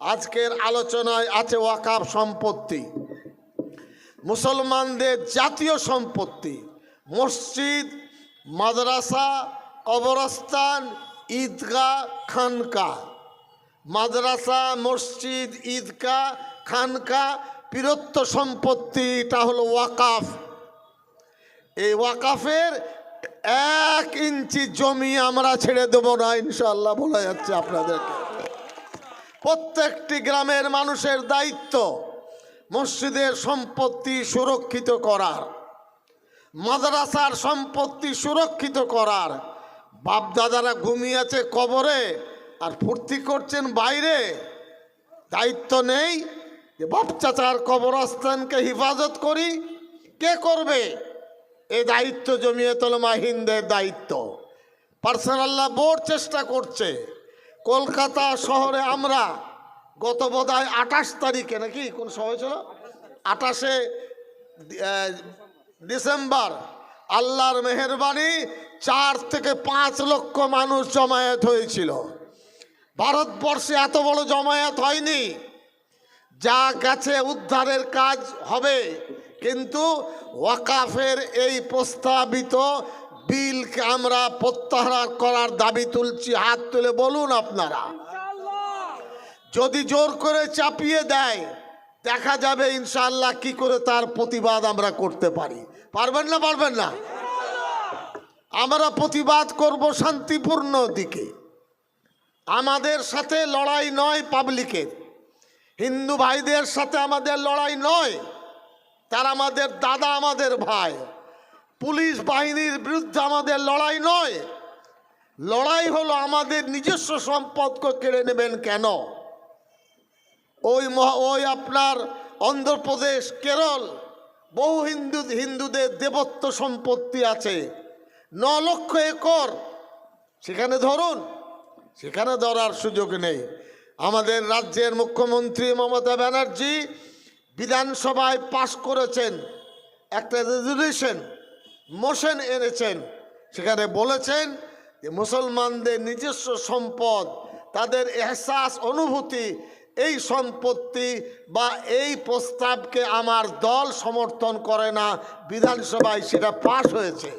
আজকের আলোচনায় আছে ওয়াকাফ সম্পত্তি। মুসলমানদের জাতীয় সম্পত্তি। মসজিদ, মাদ্রাসা, কবরস্থান, ঈদগাহ, খানকা। মাদ্রাসা, মসজিদ, ঈদগাহ, খানকা, বীরত্ব সম্পত্তি এটা হলো ওয়াকাফ। এই ওয়াকাফের এক ইঞ্চি জমি আমরা ছেড়ে দেবো না ইনশাল্লাহ বলা যাচ্ছে আপনাদেরকে। প্রত্যেকটি গ্রামের মানুষের দায়িত্ব মসজিদের সম্পত্তি সুরক্ষিত করার, মাদ্রাসার সম্পত্তি সুরক্ষিত করার। বাপদাদারা ঘুমিয়েছে কবরে আর ফুর্তি করছেন বাইরে। দায়িত্ব নেই যে বাপ চাচার কবরস্থানকে হেফাজত করি। কে করবে? এ দায়িত্ব জমিয়ে তলমা হিন্দের দায়িত্ব পার্সোনাল্লাহ বোর্ড চেষ্টা করছে। কলকাতা শহরে আমরা গত বোধহয় আঠাশ তারিখে নাকি, কোন সময় ছিল? আঠাশে ডিসেম্বর। আল্লাহর মেহরবানি চার থেকে পাঁচ লক্ষ মানুষ জমায়েত হয়েছিল। ভারতবর্ষে এত বড় জমায়েত হয়নি। যা গেছে উদ্ধারের কাজ হবে, কিন্তু ওয়াকাফের এই প্রস্তাবিত বিলকে আমরা প্রত্যাহার করার দাবি তুলছি। হাত তুলে বলুন আপনারা। যদি জোর করে চাপিয়ে দেয়, দেখা যাবে ইনশাল্লাহ কি করে তার প্রতিবাদ আমরা করতে পারি। পারবেন না পারবেন না? আমরা প্রতিবাদ করব শান্তিপূর্ণ দিকে। আমাদের সাথে লড়াই নয় পাবলিকের। হিন্দু ভাইদের সাথে আমাদের লড়াই নয়। তারা আমাদের দাদা, আমাদের ভাই। পুলিশ বাহিনীর বিরুদ্ধে আমাদের লড়াই নয়। লড়াই হলো আমাদের নিজস্ব সম্পদকে কেড়ে নেবেন কেন? ওই ওই আপনার অন্ধ্রপ্রদেশ, কেরল, বহু হিন্দু, হিন্দুদের দেবত্ব সম্পত্তি আছে। ন লক্ষ একর। সেখানে ধরুন, সেখানে ধরার সুযোগ নেই। আমাদের রাজ্যের মুখ্যমন্ত্রী মমতা ব্যানার্জি বিধানসভায় পাশ করেছেন। একটা রেজলিউশন মোশন এনেছেন। সেখানে বলেছেন যে মুসলমানদের নিজস্ব সম্পদ, তাদের এহসাস, অনুভূতি, এই সম্পত্তি বা এই প্রস্তাবকে আমার দল সমর্থন করে না। বিধানসভায় সেটা পাশ হয়েছে।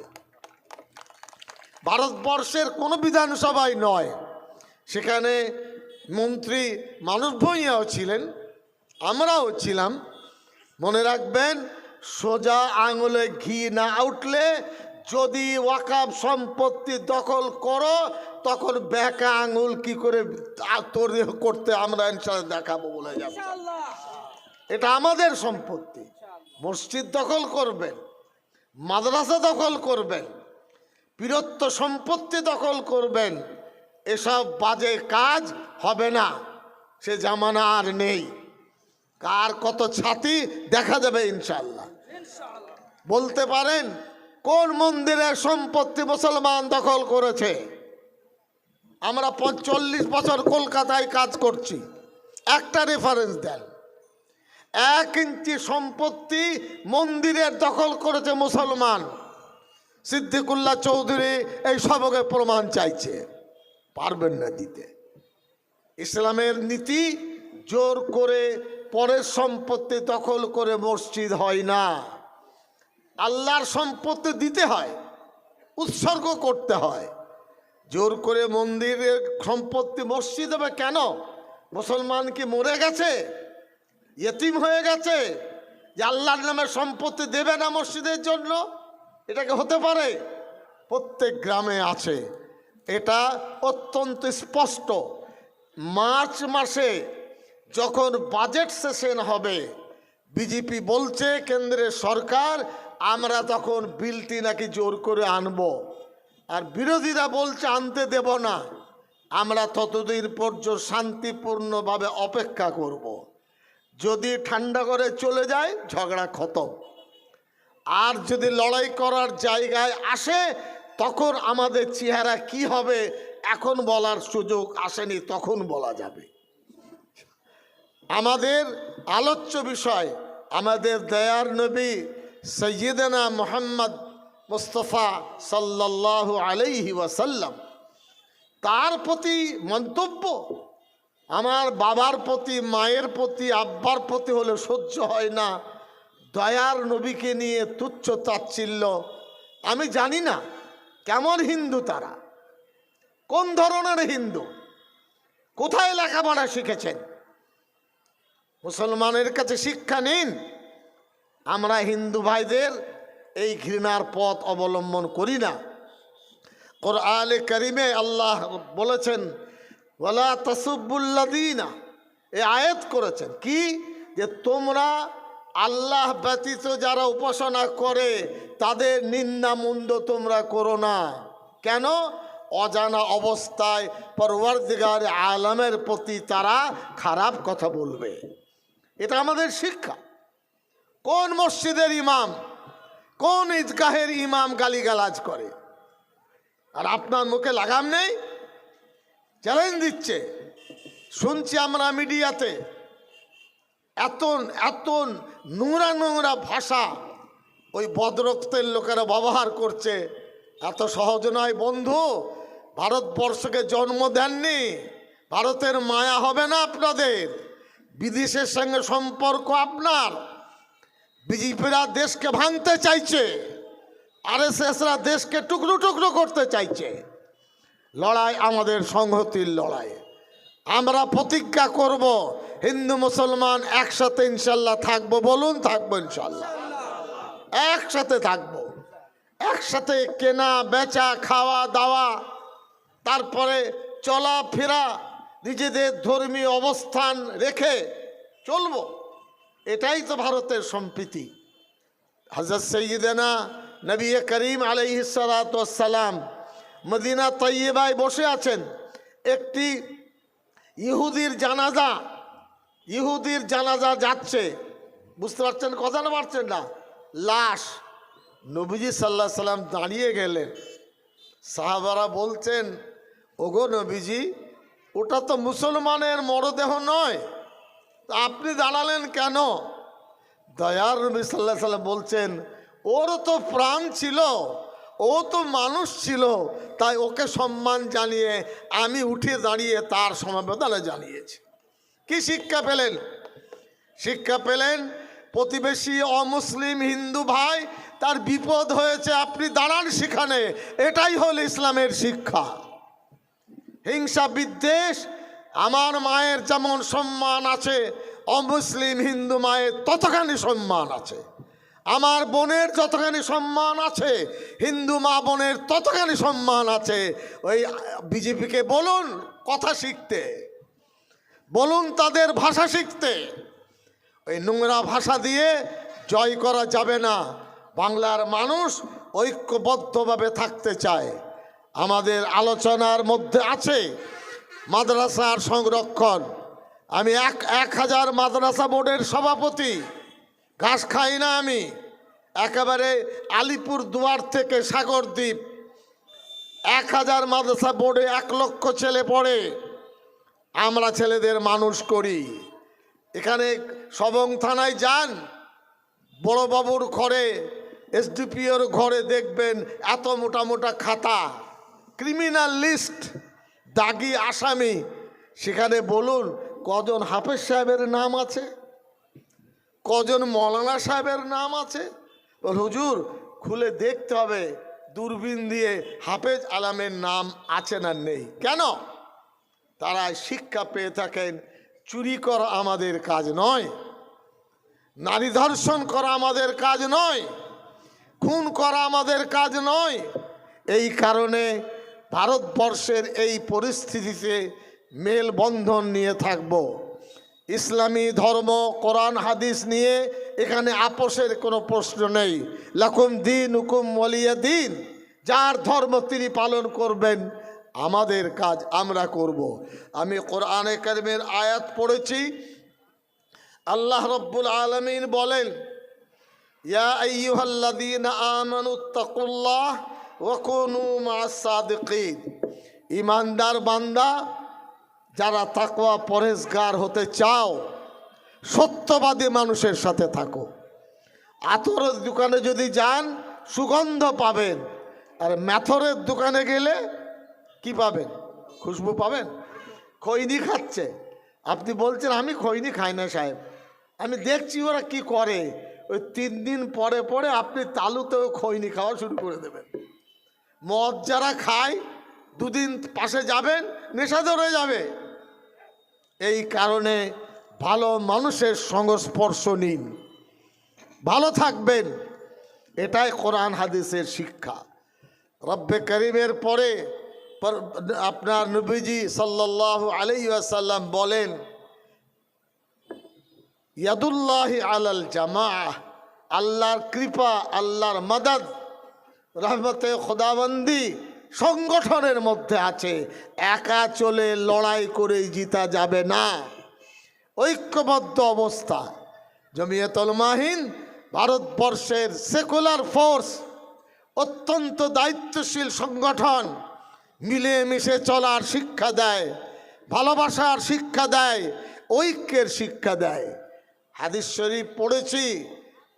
ভারতবর্ষের কোনো বিধানসভায় নয়। সেখানে মন্ত্রী মানুষ ভূঁইয়াও ছিলেন, আমরাও ছিলাম। মনে রাখবেন সোজা আঙুলে ঘি না উঠলে যদি ওয়াকাব সম্পত্তি দখল করো তখন ব্যাকা আঙুল কি করে তৈরি করতে আমরা ইনশাল্লাহ দেখাবো বলে যাব। এটা আমাদের সম্পত্তি। মসজিদ দখল করবেন মাদ্রাসা দখল করবেন বীরত্ব সম্পত্তি দখল করবেন এসব বাজে কাজ হবে না সে জামানা আর নেই। কার কত ছাতি দেখা যাবে ইনশাল্লাহ বলতে পারেন, কোন মন্দিরের সম্পত্তি মুসলমান দখল করেছে? আমরা চল্লিশ বছর কলকাতায় কাজ করছি। একটা রেফারেন্স দেন। এক ইঞ্চি সম্পত্তি মন্দিরের দখল করেছে মুসলমান। সিদ্দিকুল্লাহ চৌধুরী এই সবকে প্রমাণ চাইছে। পারবেন না দিতে। ইসলামের নীতি জোর করে পরের সম্পত্তি দখল করে মসজিদ হয় না। আল্লাহর সম্পত্তি দিতে হয়, উৎসর্গ করতে হয়। জোর করে মন্দিরের সম্পত্তি মসজিদ হবে কেন? মুসলমান কি মরে গেছে? ইয়েতিম হয়ে গেছে? যে আল্লাহর নামে সম্পত্তি দেবে না মসজিদের জন্য? এটাকে হতে পারে? প্রত্যেক গ্রামে আছে। এটা অত্যন্ত স্পষ্ট। মার্চ মাসে যখন বাজেট সেশন হবে বিজেপি বলছে কেন্দ্রের সরকার, আমরা তখন বিলটি নাকি জোর করে আনব। আর বিরোধীরা বলছে, আনতে দেব না। আমরা ততদিন পর্যন্ত শান্তিপূর্ণভাবে অপেক্ষা করব। যদি ঠান্ডা করে চলে যায়, ঝগড়া খতম। আর যদি লড়াই করার জায়গায় আসে, তখন আমাদের চেহারা কি হবে, এখন বলার সুযোগ আসেনি, তখন বলা যাবে। আমাদের আলোচ্য বিষয় আমাদের দয়ার নবী সৈয়দনা মোহাম্মদ মুস্তফা সাল্লাল্লাহু আলাইহি ওয়াসাল্লাম। তার প্রতি মন্তব্য, আমার বাবার প্রতি, মায়ের প্রতি, আব্বার প্রতি হলে সহ্য হয় না। দয়ার নবীকে নিয়ে তুচ্ছ তাচ্ছিল্য। আমি জানি না কেমন হিন্দু তারা, কোন ধরনের হিন্দু, কোথায় লেখাপড়া শিখেছেন? মুসলমানের কাছে শিক্ষা নিন। আমরা হিন্দু ভাইদের এই ঘৃণার পথ অবলম্বন করি না। কোরআনে করিমে আল্লাহ বলেছেন, ওয়ালা তসুবুল্লাদিনা এ আয়াত করেছেন। কি? যে তোমরা আল্লাহ ব্যতীত যারা উপাসনা করে, তাদের নিন্দা মুন্দ তোমরা করো না। কেন? অজানা অবস্থায় পরবর্তীকার আলমের প্রতি তারা খারাপ কথা বলবে। এটা আমাদের শিক্ষা। কোন মসজিদের ইমাম, কোন ঈদগাহের ইমাম গালিগালাজ করে? আর আপনার মুখে লাগাম নেই? চ্যালেঞ্জ দিচ্ছে। শুনছি আমরা মিডিয়াতে এত এত নোংরা নোংরা ভাষা ওই বদরক্তের লোকেরা ব্যবহার করছে। এত সহজ নয় বন্ধু, ভারতবর্ষকে জন্ম দেননি, ভারতের মায়া হবে না আপনাদের। বিদেশের সঙ্গে সম্পর্ক আপনার। বিজেপিরা দেশকে ভাঙতে চাইছে, আরএসএসরা দেশকে টুকরো টুকরো করতে চাইছে। লড়াই আমাদের সংহতির লড়াই। আমরা প্রতিজ্ঞা করব, হিন্দু মুসলমান একসাথে ইনশাল্লাহ থাকব, বলুন থাকব ইনশাল্লাহ। একসাথে থাকব। একসাথে কেনা, বেচা, খাওয়া, দাওয়া, তারপরে চলাফেরা নিজেদের ধর্মীয় অবস্থান রেখে চলবো। এটাই তো ভারতের সম্প্রীতি। হজরত সৈয়দনা নবী করিম আলাইসালাম মদিনা তৈবায় বসে আছেন। একটি ইহুদির জানাজা ইহুদির জানাজা যাচ্ছে। বুঝতে পারছেন কথা না পারছেন না? লাশ নবীজি সাল্লাহ সাল্লাম দাঁড়িয়ে গেলেন। সাহাবারা বলছেন, ওগো নবীজি ওটা তো মুসলমানের মরদেহ নয়। আপনি দাঁড়ালেন কেন? দয়ার নবী সাল্লাহ সাল্লাম বলছেন, ওর তো প্রাণ ছিল, ও তো মানুষ ছিল, তাই ওকে সম্মান জানিয়ে আমি উঠে দাঁড়িয়ে তার সমবেদনা জানিয়েছি। কি শিক্ষা পেলেন? শিক্ষা পেলেন, প্রতিবেশী অমুসলিম হিন্দু ভাই, তার বিপদ হয়েছে, আপনি দাঁড়ান সেখানে, এটাই হল ইসলামের শিক্ষা। হিংসা বিদ্বেষ, আমার মায়ের যেমন সম্মান আছে, অমুসলিম হিন্দু মায়ের ততখানি সম্মান আছে। আমার বোনের যতখানি সম্মান আছে, হিন্দু মা বোনের ততখানি সম্মান আছে। ওই বিজেপিকে বলুন কথা শিখতে, বলুন তাদের ভাষা শিখতে। ওই নোংরা ভাষা দিয়ে জয় করা যাবে না। বাংলার মানুষ ঐক্যবদ্ধভাবে থাকতে চায়। আমাদের আলোচনার মধ্যে আছে মাদ্রাসার সংরক্ষণ। আমি এক এক হাজার মাদ্রাসা বোর্ডের সভাপতি, ঘাস খাই না আমি। একেবারে আলিপুর দুয়ার থেকে সাগরদ্বীপ। এক হাজার মাদ্রাসা বোর্ডে এক লক্ষ ছেলে পড়ে। আমরা ছেলেদের মানুষ করি। এখানে সবং থানায় যান। বড়বাবুর ঘরে, এসডিপিওর ঘরে দেখবেন এত মোটা মোটা খাতা। ক্রিমিনাল লিস্ট দাগি আসামি। সেখানে বলুন, কজন হাফেজ সাহেবের নাম আছে? কজন মৌলানা সাহেবের নাম আছে? হুজুর, খুলে দেখতে হবে, দূরবীন দিয়ে হাফেজ আলামের নাম আছে না নেই। কেন? তারা শিক্ষা পেয়ে থাকেন, চুরি করা আমাদের কাজ নয়। নারী ধর্ষণ করা আমাদের কাজ নয়। খুন করা আমাদের কাজ নয়। এই কারণে ভারতবর্ষের এই পরিস্থিতিতে মেলবন্ধন নিয়ে থাকব। ইসলামী ধর্ম, কোরআন, হাদিস নিয়ে এখানে আপোষের কোনো প্রশ্ন নেই। লাকুম দিন হুকুম মলিয়া দিন, যার ধর্ম তিনি পালন করবেন, আমাদের কাজ আমরা করব। আমি কোরআনে কারিমের আয়াত পড়েছি। আল্লাহ রব্বুল আলমিন বলেন, ইয়া আইয়ুহাল্লাযীনা আমানুত্তাকুল্লাহ সাদিকিন। ইমানদার বান্দা, যারা তাকওয়া পরেজগার হতে চাও, সত্যবাদী মানুষের সাথে থাকো। আতরের দোকানে যদি যান, সুগন্ধ পাবেন। আর ম্যাথরের দোকানে গেলে কি পাবেন? খুশবু পাবেন? খৈনি খাচ্ছে। আপনি বলছেন, আমি খৈনি খাই না, সাহেব। আমি দেখছি ওরা কি করে। ওই তিন দিন পরে পরে আপনি তালুতেও খৈনি খাওয়া শুরু করে দেবেন। মদ যারা খায়, দুদিন পাশে যাবেন, নেশা ধরে যাবে। এই কারণে ভালো মানুষের সংস্পর্শ নিন। ভালো থাকবেন। এটাই কোরআন হাদিসের শিক্ষা। রব্বে করিমের পরে আপনার নবীজি সাল্লাহ আলাই আসাল্লাম বলেন, ইয়াদুল্লাহি আলাল জামা আল্লাহর কৃপা, আল্লাহর মাদাদ রহমতে খোদাবন্দি সংগঠনের মধ্যে আছে। একা চলে লড়াই করে জিতা যাবে না। ঐক্যবদ্ধ অবস্থা। জমিয়তল মাহিন ভারতবর্ষের সেকুলার ফোর্স, অত্যন্ত দায়িত্বশীল সংগঠন, মিলেমিশে চলার শিক্ষা দেয়, ভালোবাসার শিক্ষা দেয়, ঐক্যের শিক্ষা দেয়। হাদিস শরীফ পড়েছি।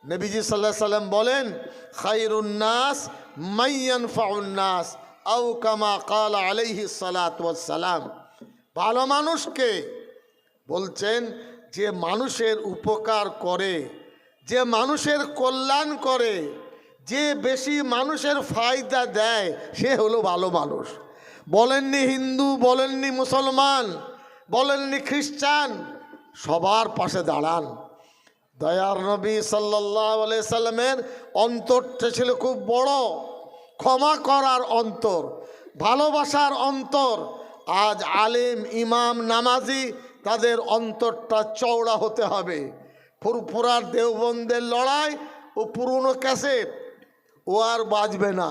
নবীজি সাল্লাহ সাল্লাম বলেন খাইরুন্নাস মাইয়ান ফাউন্নাস আউ কামা কাল আলাইহি সালাম ভালো মানুষকে বলছেন, যে মানুষের উপকার করে, যে মানুষের কল্যাণ করে, যে বেশি মানুষের ফায়দা দেয়, সে হলো ভালো মানুষ। বলেননি হিন্দু, বলেননি মুসলমান, বলেননি খ্রিস্টান, সবার পাশে দাঁড়ান। দয়ার নবী সাল্লাহ সাল্লামের অন্তরটা ছিল খুব বড়। ক্ষমা করার অন্তর, ভালোবাসার অন্তর। আজ আলেম, ইমাম, নামাজি, তাদের অন্তরটা চওড়া হতে হবে। ফুরফুরার দেওবন্দের লড়াই ও পুরনো ক্যাসেট, ও আর বাজবে না।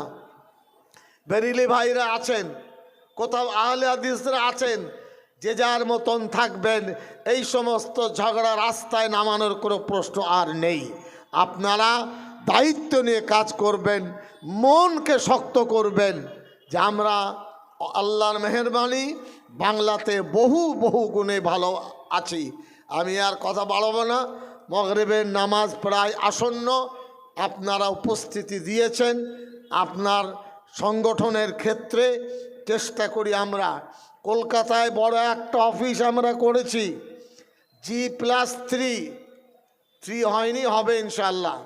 বেরিলি ভাইরা আছেন, কোথাও আহলে হাদিসরা আছেন যে যার মতন থাকবেন, এই সমস্ত ঝগড়া রাস্তায় নামানোর কোনো প্রশ্ন আর নেই। আপনারা দায়িত্ব নিয়ে কাজ করবেন, মনকে শক্ত করবেন যে আমরা আল্লাহর মেহরবানি, বাংলাতে বহু বহু গুণে ভালো আছি। আমি আর কথা বাড়াবো না। মগরেবের নামাজ প্রায় আসন্ন। আপনারা উপস্থিতি দিয়েছেন। আপনার সংগঠনের ক্ষেত্রে চেষ্টা করি আমরা কলকাতায় বড় একটা অফিস আমরা করেছি জি প্লাস থ্রি থ্রি হয়নি, হবে ইনশাল্লাহ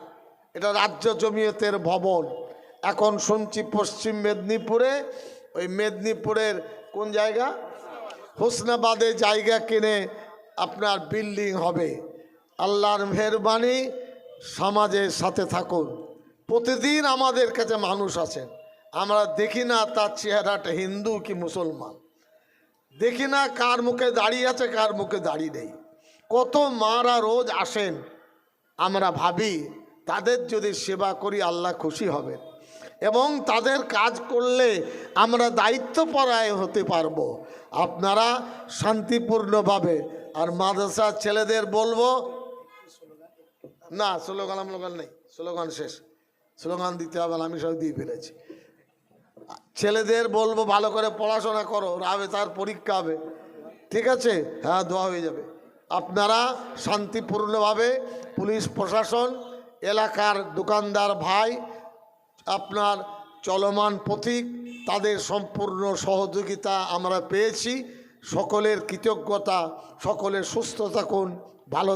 এটা রাজ্য জমিয়তের ভবন। এখন শুনছি পশ্চিম মেদিনীপুরে, ওই মেদিনীপুরের কোন জায়গা? হোসনাবাদে জায়গা কিনে আপনার বিল্ডিং হবে। আল্লাহর মেহরবানি, সমাজের সাথে থাকুন। প্রতিদিন আমাদের কাছে মানুষ আছেন আমরা দেখি না তার চেহারাটা হিন্দু কি মুসলমান। দেখি না কার মুখে দাঁড়িয়ে আছে, কার মুখে দাঁড়িয়ে নেই। কত মারা রোজ আসেন। আমরা ভাবি, তাদের যদি সেবা করি আল্লাহ খুশি হবেন। এবং তাদের কাজ করলে আমরা দায়িত্বপরায় হতে পারব। আপনারা শান্তিপূর্ণভাবে, আর মাদ্রাসার ছেলেদের বলব, না, স্লোগান স্লোগান নেই, স্লোগান শেষ। স্লোগান দিতে হবে আমি সব দিয়ে ফেলেছি। ছেলেদের বলব ভালো করে পড়াশোনা করো, রাবে তার পরীক্ষা হবে। ঠিক আছে? হ্যাঁ দোয়া হয়ে যাবে। আপনারা শান্তিপূর্ণভাবে পুলিশ, প্রশাসন, এলাকার দোকানদার ভাই, আপনার চলমান পথিক তাদের সম্পূর্ণ সহযোগিতা আমরা পেয়েছি। সকলের কৃতজ্ঞতা, সকলের সুস্থ থাকুন, ভালো